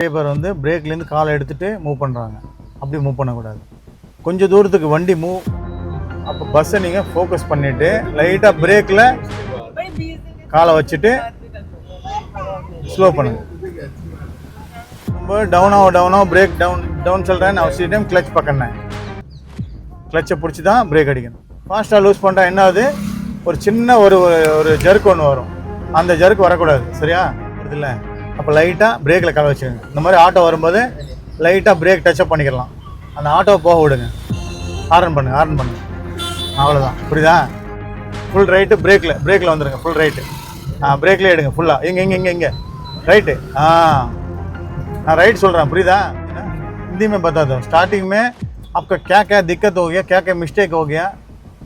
Driver வந்து பிரேக்லேருந்து காலை எடுத்துகிட்டு மூவ் பண்ணுறாங்க அப்படி மூவ் பண்ணக்கூடாது. கொஞ்சம் தூரத்துக்கு வண்டி மூவ் அப்போ பஸ்ஸை நீங்கள் ஃபோக்கஸ் பண்ணிவிட்டு லைட்டாக பிரேக்கில் காலை வச்சுட்டு ஸ்லோ பண்ணுங்க. ரொம்ப டவுனாகவும் டவுனாக பிரேக் டவுன் டவுன் சொல்கிறேன் நான் அவசியம் டைம் கிளச் பக்கண்ணேன் கிளச்சை பிடிச்சி தான் பிரேக் அடிக்கணும். ஃபாஸ்ட்டாக லூஸ் பண்ணிட்டா என்ன ஆகுது? ஒரு சின்ன ஒரு ஒரு ஜர்க் ஒன்று வரும். அந்த ஜர்க் வரக்கூடாது. சரியா? இல்லை அப்போ லைட்டாக பிரேக்கில் காலை வச்சுக்கோங்க இந்த மாதிரி ஆட்டோ வரும்போது லைட்டாக பிரேக் டச்சப் பண்ணிக்கலாம் அந்த ஆட்டோவை போக விடுங்க ஹாரன் பண்ணுங்க ஹாரன் பண்ணுங்க அவ்வளோதான் புரியுதா ஃபுல் ரைட்டு பிரேக்கில் பிரேக்கில் வந்துடுங்க ஃபுல் ரைட்டு ஆ பிரேக்லேயே எடுங்க ஃபுல்லாக இங்கே இங்கே இங்கே இங்கே ரைட்டு ஆ நான் ரைட் சொல்கிறேன் புரியுதா हिंदी में बता दो स्टार्टिंग में आपका क्या क्या दिक्कत हो गया क्या क्या मिस्टेक हो गया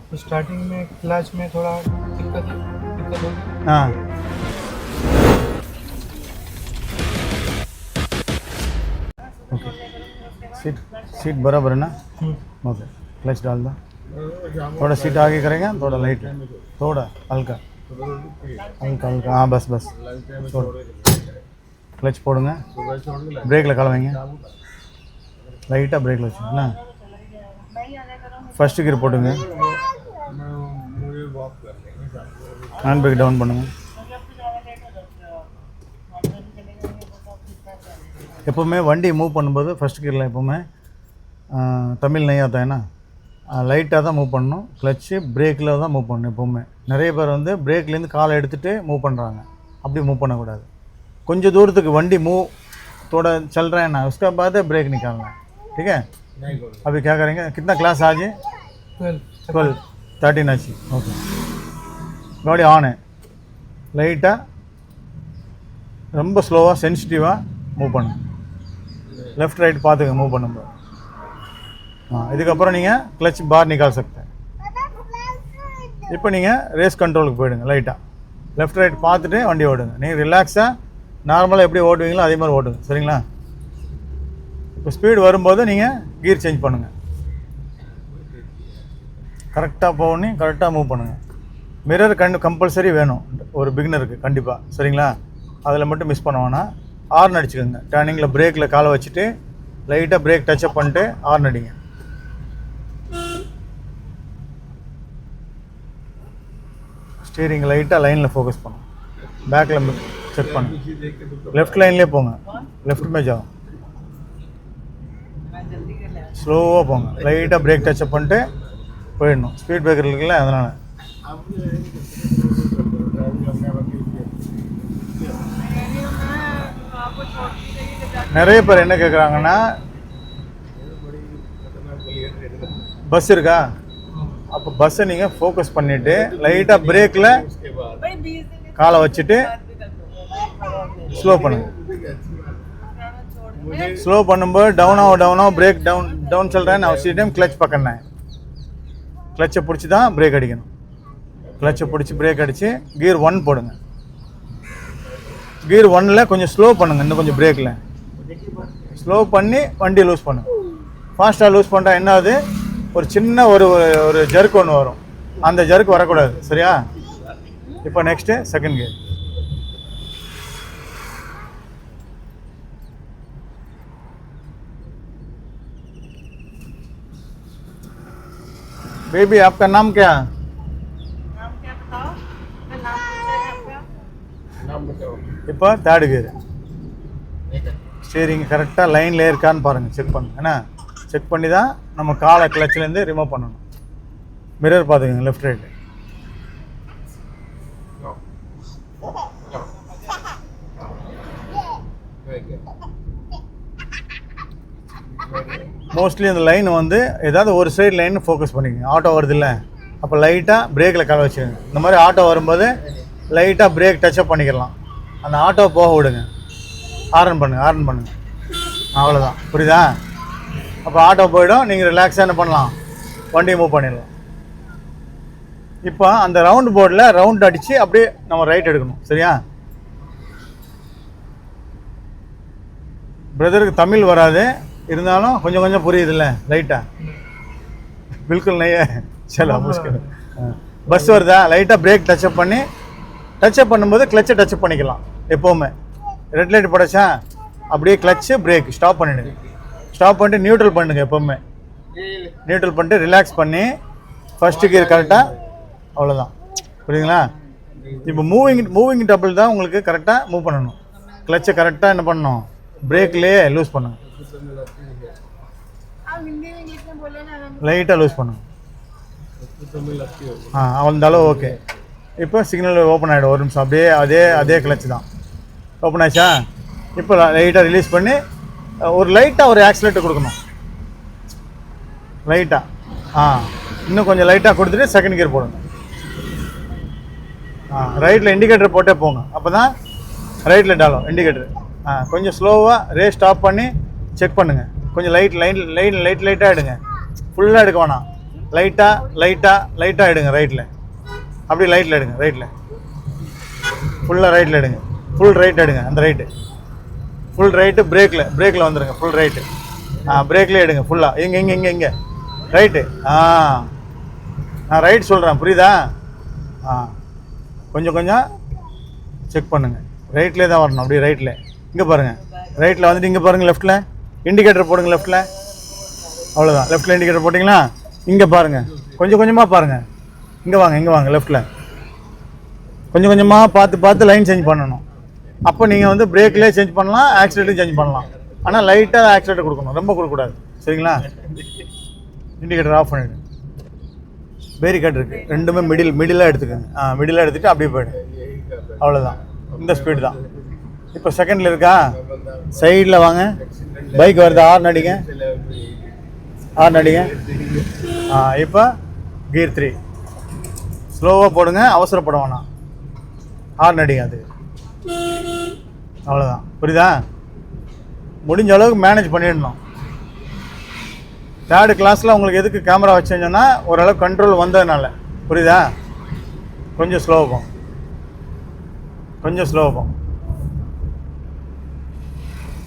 तो स्टार्टिंग में क्लच में थोड़ा दिक्कत दिक्कत होगी हाँ सीट सीट बराबर है ना ओके क्लच डाल दो थोड़ा सीट आगे करेंगे थोड़ा लाइट थोड़ा हल्का हल्का हल्का हाँ बस बस क्लच போடுங்க பிரேக்கில் கால வைங்க லைட்டாக பிரேக்கில் வச்சு என்ன ஃபஸ்ட்டு கியர் போட்டுங்க ஹேண்ட் பிரேக் டவுன் பண்ணுங்க எப்போவுமே வண்டி மூவ் பண்ணும்போது ஃபஸ்ட் கியரில் எப்போவுமே ஆ, தமிழ் நெய் ஆத்தாயினா லைட்டாக தான் மூவ் பண்ணணும் கிளச்சு பிரேக்கில் தான் மூவ் பண்ணணும் எப்போவுமே நிறைய பேர் வந்து பிரேக்லேருந்து காலை எடுத்துகிட்டு மூவ் பண்ணுறாங்க அப்படி மூவ் பண்ணக்கூடாது கொஞ்சம் தூரத்துக்கு वंडी मूव थोड़ा चल रहा है ना उसके बाद ब्रेक निकालना है ठीक है अभी क्या करेंगे कितना क्लास आज है ट्वेल्व டுவெல் தேர்ட்டின் ஆச்சு ஓகே காடி ஆனு லைட்டாக ரொம்ப ஸ்லோவாக சென்சிட்டிவாக மூவ் பண்ணுங்க லெஃப்ட் ரைட் பார்த்துங்க மூவ் பண்ணும்போது ஆ இதுக்கப்புறம் நீங்கள் கிளச் பார் நிக்கால் சக்தேன் இப்போ நீங்கள் ரேஸ் கண்ட்ரோலுக்கு போயிடுங்க லைட்டாக லெஃப்ட் ரைட் பார்த்துட்டு வண்டி ஓடுங்க. நீங்கள் ரிலாக்ஸாக நார்மலாக எப்படி ஓட்டுவீங்களோ அதே மாதிரி ஓட்டுங்க சரிங்களா? இப்போ ஸ்பீடு வரும்போது நீங்கள் கீர் சேஞ்ச் பண்ணுங்கள் கரெக்டாக போகணும் கரெக்டாக மூவ் பண்ணுங்கள் மிரர் கண் கம்பல்சரி வேணும் ஒரு பிகினருக்கு கண்டிப்பாக சரிங்களா? அதில் மட்டும் மிஸ் பண்ண ஆர்ன் ஹார்ன் அடிச்சுக்கோங்க. டேர்னிங்கில் பிரேக்கில் காலை வச்சுட்டு லைட்டாக பிரேக் டச்சப் பண்ணிட்டு ஹார்ன் அடிங்க. ஸ்டீரிங் லைட்டாக லைனில் ஃபோக்கஸ் பண்ணும் பேக்கில் செக் பண்ணு. லெஃப்ட் லைன்லேயே போங்க. லெஃப்ட் மேஜ் ஆகும். ஸ்லோவாக போங்க. லைட்டாக பிரேக் டச்சப் பண்ணிட்டு போயிடணும். ஸ்பீட் பிரேக்கர் இருக்குல்ல அதனால். நிறைய பேர் என்ன கேட்குறாங்கன்னா பஸ் இருக்கா? அப்போ பஸ்ஸை நீங்கள் ஃபோக்கஸ் பண்ணிவிட்டு லைட்டாக பிரேக்கில் காலை வச்சுட்டு ஸ்லோ பண்ணுங்க. ஸ்லோ பண்ணும்போது டவுன் ஆகும் டவுன் ஆகும் பிரேக் டவுன் டவுன் சொல்கிறேன் நான் அவசியம் டைம் கிளச் பக்கண்ணேன் கிளச்சை பிடிச்சி தான் பிரேக் அடிக்கணும். கிளச்சை பிடிச்சி பிரேக் அடித்து கியர் ஒன் போடுங்க. கியர் ஒன்னில் கொஞ்சம் ஸ்லோ பண்ணுங்கள் இன்னும் கொஞ்சம் பிரேக்கில் ஸ்லோ பண்ணி வண்டியை லூஸ் பண்ணுங்க ஃபாஸ்ட்டாக லூஸ் பண்ணிட்டா என்ன ஆகுது ஒரு சின்ன ஒரு ஒரு- ஒரு ஜர்க் ஒன்று வரும் அந்த ஜர்க் வரக்கூடாது சரியா இப்போ நெக்ஸ்ட்டு செகண்ட் கியர் बेबी आपका नाम क्या है இப்போ தேர்டு கியர் ஸ்டீரிங் கரெக்டாக லைனில் இருக்கான்னு பாருங்கள் செக் பண்ணுங்க என்ன செக் பண்ணி தான் நம்ம காலை கிளச்சிலேருந்து ரிமூவ் பண்ணணும். மிரர் பார்த்துக்கோங்க லெஃப்ட் ரைட்டு மோஸ்ட்லி அந்த லைன் வந்து ஏதாவது ஒரு சைடு லைன் ஃபோக்கஸ் பண்ணிக்கோங்க. ஆட்டோ வருது இல்லை அப்போ லைட்டாக பிரேக்கில் கால வச்சுருங்க இந்த மாதிரி ஆட்டோ வரும்போது லைட்டாக பிரேக் டச்சப் பண்ணிக்கலாம். அந்த ஆட்டோ போக விடுங்க. ஹாரன் பண்ணுங்க ஹாரன் பண்ணுங்க. அவ்வளோதான் புரியுதா? அப்போ ஆட்டோ போயிடும் நீங்கள் ரிலாக்ஸாக என்ன பண்ணலாம்? வண்டியை மூவ் பண்ணிடலாம். இப்போ அந்த ரவுண்ட் போர்டில் ரவுண்ட் அடித்து அப்படியே நம்ம ரைட் எடுக்கணும். சரியா? பிரதருக்கு தமிழ் வராது. இருந்தாலும் கொஞ்சம் கொஞ்சம் புரியுதுல்ல லைட்டாக பில்குல் நெய்ய சலோ முஷ்கில் பஸ் வருதா? லைட்டாக பிரேக் டச்சப் பண்ணி டச்சப் பண்ணும்போது கிளச்சை டச்சப் பண்ணிக்கலாம் எப்போவுமே. ரெட் லைட் படைச்சா அப்படியே கிளச்சு பிரேக் ஸ்டாப் பண்ணிடுங்க. ஸ்டாப் பண்ணிட்டு நியூட்ரல் பண்ணுங்க எப்பவுமே. நியூட்ரல் பண்ணிட்டு ரிலாக்ஸ் பண்ணி ஃபர்ஸ்ட் கியர் கரெக்டாக அவ்வளோதான் புரியுதுங்களா? இப்போ மூவிங் மூவிங் டபுள் தான் உங்களுக்கு கரெக்டாக மூவ் பண்ணணும். கிளச்சை கரெக்டாக என்ன பண்ணணும்? பிரேக்லேயே லூஸ் பண்ணுங்க லைட்டாக லூஸ் பண்ணுங்க ஆ அந்த அளவு ஓகே இப்போ சிக்னல் ஓப்பன் ஆகிடும் ஒரு நிமிஷம். அப்படியே அதே அதே கிளச்சு தான். ஓப்பன் ஆச்சா இப்போ லைட்டாக ரிலீஸ் பண்ணி ஒரு லைட்டாக ஒரு ஆக்சிலேட்டர் கொடுக்கணும். லைட்டாக ஆ. இன்னும் கொஞ்சம் லைட்டாக கொடுத்துட்டு செகண்ட் கியர் போடுங்க ஆ ரைட்டில் இண்டிகேட்டர் போட்டே போங்க. அப்போ தான் ரைட்டில் டாலும் இண்டிகேட்டர் ஆ கொஞ்சம் ஸ்லோவாக ரே ஸ்டாப் பண்ணி செக் பண்ணுங்கள் கொஞ்சம் லைட் லைட் லைட் லைட் லைட்டாக எடுங்க. ஃபுல்லாக எடுக்க வேணாம். லைட்டாக லைட்டாக லைட்டாக எடுங்க ரைட்டில் அப்படி லைட்டில் எடுங்க ரைட்டில் ஃபுல்லாக ரைட்டில் எடுங்க. ஃபுல் ரைட் எடுங்க அந்த ரைட்டு ஃபுல் ரைட்டு பிரேக்கில் பிரேக்கில் வந்துடுங்க ஃபுல் ரைட்டு ஆ பிரேக்கில் எடுங்க ஃபுல்லாக இங்கே இங்கே இங்கே இங்கே. ரைட்டு ஆ. நான் ரைட் சொல்கிறேன் புரியுதா? ஆ. கொஞ்சம் கொஞ்சம் செக் பண்ணுங்கள் ரைட்லேயே தான் வரணும் அப்படியே ரைட்டில் இங்கே பாருங்கள் ரைட்டில் வந்துட்டு இங்கே பாருங்கள் லெஃப்ட்டில் இண்டிகேட்டர் போடுங்க லெஃப்ட்டில் அவ்வளோதான் லெஃப்ட்டில் இண்டிகேட்டர் போட்டிங்களா இங்கே பாருங்கள் கொஞ்சம் கொஞ்சமாக பாருங்கள் இங்கே வாங்க இங்கே வாங்க லெஃப்ட்டில் கொஞ்சம் கொஞ்சமாக பார்த்து பார்த்து லைன் சேஞ்ச் பண்ணணும். அப்போ நீங்கள் வந்து பிரேக்லேயே சேஞ்ச் பண்ணலாம் ஆக்சிலேட்டரும் சேஞ்ச் பண்ணலாம். ஆனால் லைட்டாக ஆக்சிலேட்டர் கொடுக்கணும். ரொம்ப கொடுக்கக்கூடாது. சரிங்களா? இண்டிகேட்டர் ஆஃப் பண்ணிவிடு பேரிகார்டு இருக்குது ரெண்டுமே மிடில் மிடிலாக எடுத்துக்கோங்க. ஆ மிடிலாக எடுத்துகிட்டு அப்படியே போயிடு. அவ்வளோதான் இந்த ஸ்பீடு தான். இப்போ செகண்டில் இருக்கா? சைடில் வாங்க. பைக் வருது. ஆறு அடிங்க. ஆறு அடிங்க. ஆ இப்போ கீர் த்ரீ ஸ்லோவாக போடுங்க. அவசரப்பட வேணாம். ஆறு அடிங்க அது. அவ்வளோதான் புரியுதா? முடிஞ்ச அளவுக்கு மேனேஜ் பண்ணிடணும். தேர்டு கிளாஸில் உங்களுக்கு எதுக்கு கேமரா வச்சேன்னா ஓரளவு கண்ட்ரோல் வந்ததுனால. புரியுதா? கொஞ்சம் ஸ்லோவாகும் கொஞ்சம் ஸ்லோவாகும்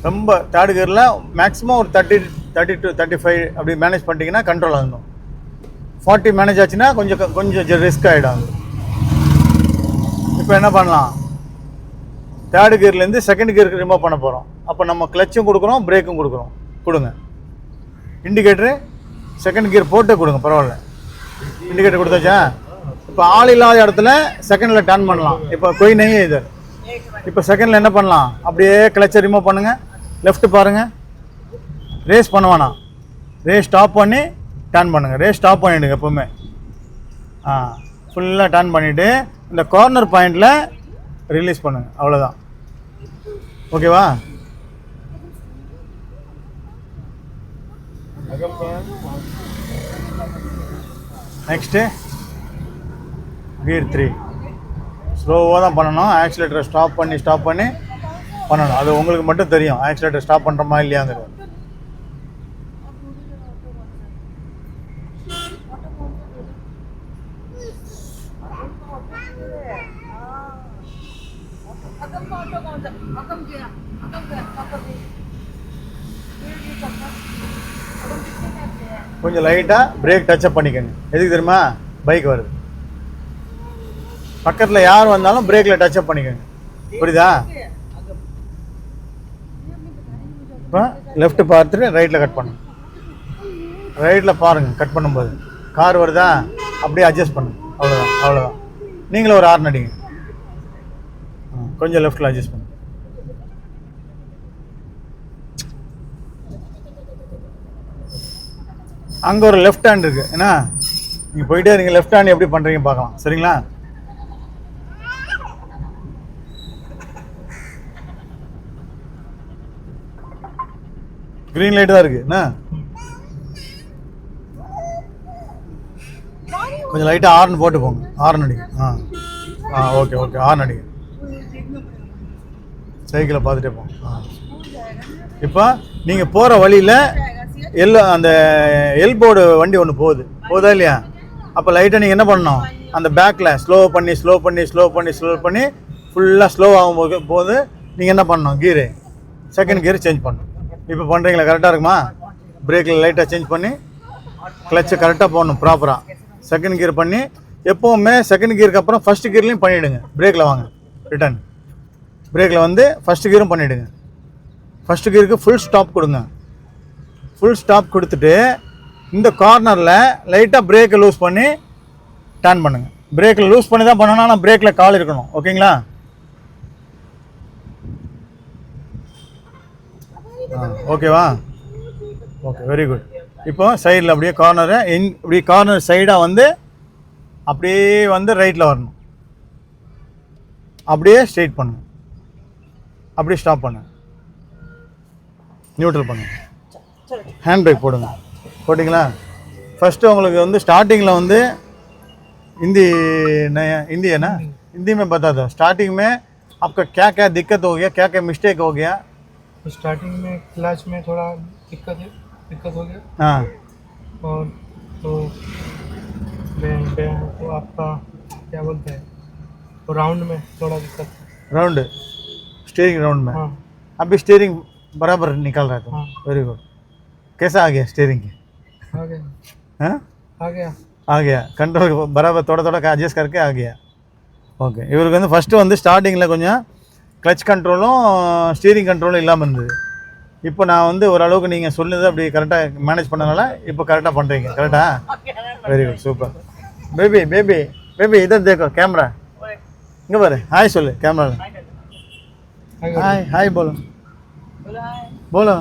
ரொம்ப தேர்டு கியரில் மேக்ஸிமம் ஒரு thirty thirty to thirty five அப்படி மேனேஜ் பண்ணிட்டீங்கன்னா கண்ட்ரோல் ஆகணும். ஃபார்ட்டி மேனேஜ் ஆச்சுன்னா கொஞ்சம் கொஞ்சம் ரிஸ்க் ஆகிடும் அது இப்போ என்ன பண்ணலாம்? தேர்டு கியர்லேருந்து செகண்ட் கியருக்கு ரிமூவ் பண்ண போகிறோம் அப்போ நம்ம கிளச்சும் கொடுக்குறோம் பிரேக்கும் கொடுக்குறோம். கொடுங்க. இண்டிகேட்டரு செகண்ட் கியர் போட்டு கொடுங்க பரவாயில்ல. இண்டிகேட்டர் கொடுத்தாச்சா? இப்போ ஆள் இல்லாத இடத்துல செகண்டில் டர்ன் பண்ணலாம். இப்போ கொய் நெய் இது. இப்போ செகண்டில் என்ன பண்ணலாம்? அப்படியே கிளச்சை ரிமூவ் பண்ணுங்கள் லெஃப்ட் பாருங்கள் ரேஸ் பண்ண வேணாம். ரேஸ் ஸ்டாப் பண்ணி டர்ன் பண்ணுங்கள் ரேஸ் ஸ்டாப் பண்ணிவிடுங்க எப்போவுமே. ஆ ஃபுல்லாக டர்ன் பண்ணிவிட்டு இந்த கார்னர் பாயிண்டில் ரிலீஸ் பண்ணுங்கள் அவ்வளோதான் ஓகேவா? நெக்ஸ்ட்டு கீர் த்ரீ ஸ்லோவாக தான் பண்ணணும். ஆக்சிலேட்டரை ஸ்டாப் பண்ணி ஸ்டாப் பண்ணி பண்ணணும். அது உங்களுக்கு மட்டும் தெரியும். ஆக்சிலேட்டர் ஸ்டாப் பண்ணுறமா இல்லையாங்கிறது. Yeah. கொஞ்சம் லைட்டாக பிரேக் டச்சப் பண்ணிக்கோங்க. எதுக்கு தெரியுமா? பைக் வருது. பக்கத்தில் யார் வந்தாலும் பிரேக்கில் டச்சப் பண்ணிக்கோங்க. புரியுதா? இப்போ லெஃப்ட் பார்த்துட்டு ரைட்டில் கட் பண்ணுங்க. ரைட்டில் பாருங்கள் கட் பண்ணும்போது. கார் வருதா? அப்படியே அட்ஜஸ்ட் பண்ணுங்க. அவ்வளோதான் அவ்வளோதான் நீங்களும் ஒரு ஆர்ன் அடிங்க கொஞ்சம் லெஃப்ட்டில் அட்ஜஸ்ட் பண்ணுங்க அங்கே ஒரு லெஃப்ட் ஹேண்ட் இருக்குது ஏன்னா நீங்கள் போயிட்டே இருங்க லெஃப்ட் ஹேண்ட் எப்படி பண்ணுறீங்க பார்க்கலாம். சரிங்களா? க்ரீன் லைட் தான் இருக்குது என்ன? கொஞ்சம் லைட்டாக ஆர்ன் போட்டு போங்க. ஆர்ன் அடிக்கும் ஆ. ஆ ஓகே ஓகே ஆர்ன் அடிக்கும் சைக்கிளை பார்த்துட்டே ஆ. இப்போ நீங்கள் போகிற வழியில் எல் அந்த எல்போர்டு வண்டி ஒன்று போகுது. போதா இல்லையா? அப்போ லைட்டாக நீங்கள் என்ன பண்ணணும்? அந்த பேக்கில் ஸ்லோ பண்ணி ஸ்லோ பண்ணி ஸ்லோ பண்ணி ஸ்லோ பண்ணி ஃபுல்லாக ஸ்லோ ஆகும்போது போது நீங்கள் என்ன பண்ணணும்? கீரு செகண்ட் கியர் சேஞ்ச் பண்ணணும். இப்போ பண்ணுறீங்களா கரெக்டாக இருக்குமா? பிரேக்கில் லைட்டாக சேஞ்ச் பண்ணி கிளச்சை கரெக்டாக போடணும் ப்ராப்பராக செகண்ட் கியர் பண்ணி எப்போவுமே செகண்ட் கியருக்கு அப்புறம் ஃபஸ்ட் கியர்லையும் பண்ணிவிடுங்க பிரேக்கில் வாங்க. ரிட்டர்ன் பிரேக்கில் வந்து ஃபஸ்ட்டு கியரும் பண்ணிவிடுங்க ஃபஸ்ட்டு கியருக்கு ஃபுல் ஸ்டாப் கொடுங்க. ஃபுல் ஸ்டாப் கொடுத்துட்டு இந்த கார்னரில் லைட்டாக பிரேக்கை லூஸ் பண்ணி டேன் பண்ணுங்கள் பிரேக்கில் லூஸ் பண்ணி தான் பண்ணணும் ஆனால் பிரேக்கில் கால் இருக்கணும். ஓகேங்களா? ஆ ஓகேவா? ஓகே வெரி குட் இப்போ சைடில் அப்படியே கார்னரை இன் இப்படி கார்னர் சைடாக வந்து அப்படியே வந்து ரைட்டில் வரணும். அப்படியே ஸ்ட்ரெயிட் பண்ணணும். அப்படியே ஸ்டாப் பண்ணுங்க நியூட்ரல் பண்ணுங்க हैंड ब्रेक போடுங்க போட்டிங்களா फर्स्ट உங்களுக்கு வந்து ஸ்டார்டிங்கில் வந்து हिंदी नया हिंदी है ना हिंदी में बता दो स्टार्टिंग में आपका क्या क्या दिक्कत हो गया क्या क्या मिस्टेक हो गया तो स्टार्टिंग में क्लच में थोड़ा दिक्कत है दिक्कत हो गया हाँ और तो बैंड बैंड तो आपका क्या बोलते हैं तो राउंड में थोड़ा दिक्कत है राउंड स्टेयरिंग राउंड में अभी स्टेयरिंग बराबर निकाल रहा था वेरी गुड कैसा आ गया स्टेयरिंग आ गया आ गया आ गया कंट्रोल बराबर थोड़ा थोड़ा அட்ஜஸ்ட் करके आ गया ஓகே. இவருக்கு வந்து ஃபஸ்ட்டு வந்து ஸ்டார்டிங்கில் கொஞ்சம் கிளச் கண்ட்ரோலும் ஸ்டீரிங் கண்ட்ரோலும் இல்லாமல் இருந்தது. இப்போ நான் வந்து ஓரளவுக்கு நீங்கள் சொல்லுது அப்படி கரெக்டாக மேனேஜ் பண்ணனால இப்போ கரெக்டாக பண்ணுறீங்க கரெக்டாக very good super baby baby baby இதை தேக்கோ கேமரா இங்கே பாரு. ஹாய் சொல்லு. கேமரா હાય હાય બોલો બોલો